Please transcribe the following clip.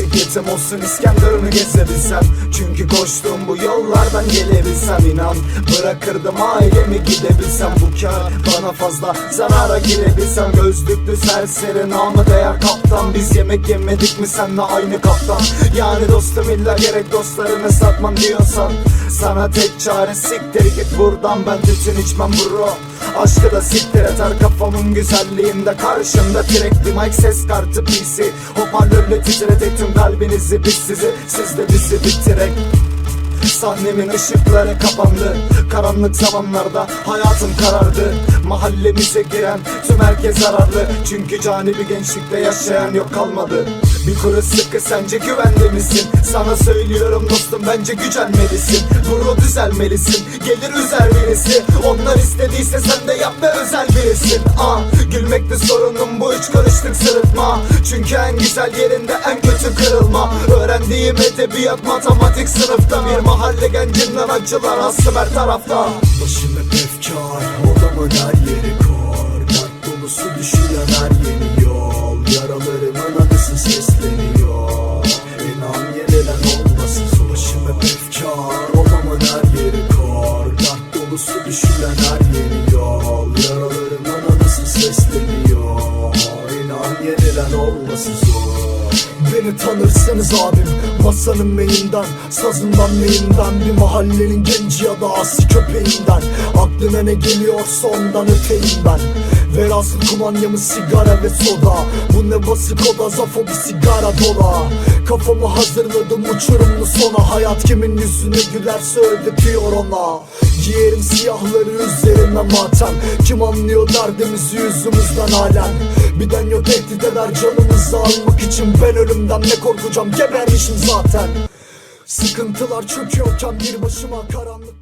basic Vaktim olsun İskenderun'u gezebilsem. Çünkü koştuğum bu yollardan gelebilsem inan. Bırakırdım ailemi gidebilsem Bu kar bana fazla zarara girebilsem. Gözlüklü serseri namı değer kaptan. Biz yemek yemedik mi senle aynı kaptan? Yani dostum illa gerek dostlarını satmam diyorsan. Sana tek çare siktir git buradan. Ben tütün içmem bro. Aşkı da siktir et her kafamın güzelliğinde Karşımda. Direkli mic ses kartı PC Hoparlörle titret tüm kalbinizi biz sizi Siz de bizi bitirek. Sahnemin ışıkları kapandı. Karanlık zamanlarda hayatım karardı. Mahallemize giren tüm herkes zararlı. Çünkü cani bir gençlikte yaşayan yok kalmadı. Bir kuru sıkı sence güvende misin? Sana söylüyorum dostum bence gücenmelisin. Duru düzelmelisin gelir üzer birisi. Onlar istediyse sen de yap ve özel birisin. Aa, Gülmekte sorunum bu üç karışlık sırıtma. Çünkü en güzel yerinde en kötü kırılma. Öğrendiğim edebiyat matematik sınıfta. Bir mahalle gencinden acılar aslım her tarafta Başım hep efkar Odamın her yeri kor. Dert dolusu düşülen her yeni yol. Yaralarımın anısı sesleniyor. İnan yenilen olmasın zor. Başım hep efkar Odamın her yeri kor. Dert dolusu düşülen her yeni yol. Yaralarımın anısı sesleniyor olmasın zor Beni tanırsınız abim Masanın meyinden Sazından neyinden? Bir mahallenin genci ya da asi köpeğinden. Aklına ne geliyorsa ondan öteyim ben. Velhasıl kumanyamı sigara ve soda. Bu ne basık oda zafo bir sigara dola. Kafamı hazırladım uçurumlu sona? Hayat kimin yüzüne gülerse ödetiyor ona. Giyerim siyahları üzerine matem. Kim anlıyor derdimizi yüzümüzden halen? Biden yok tehdit eder canımızı almak için Ben ölümden ne korkacağım? Gebermişim zaten. Sıkıntılar çöküyorken bir başıma karanlıkta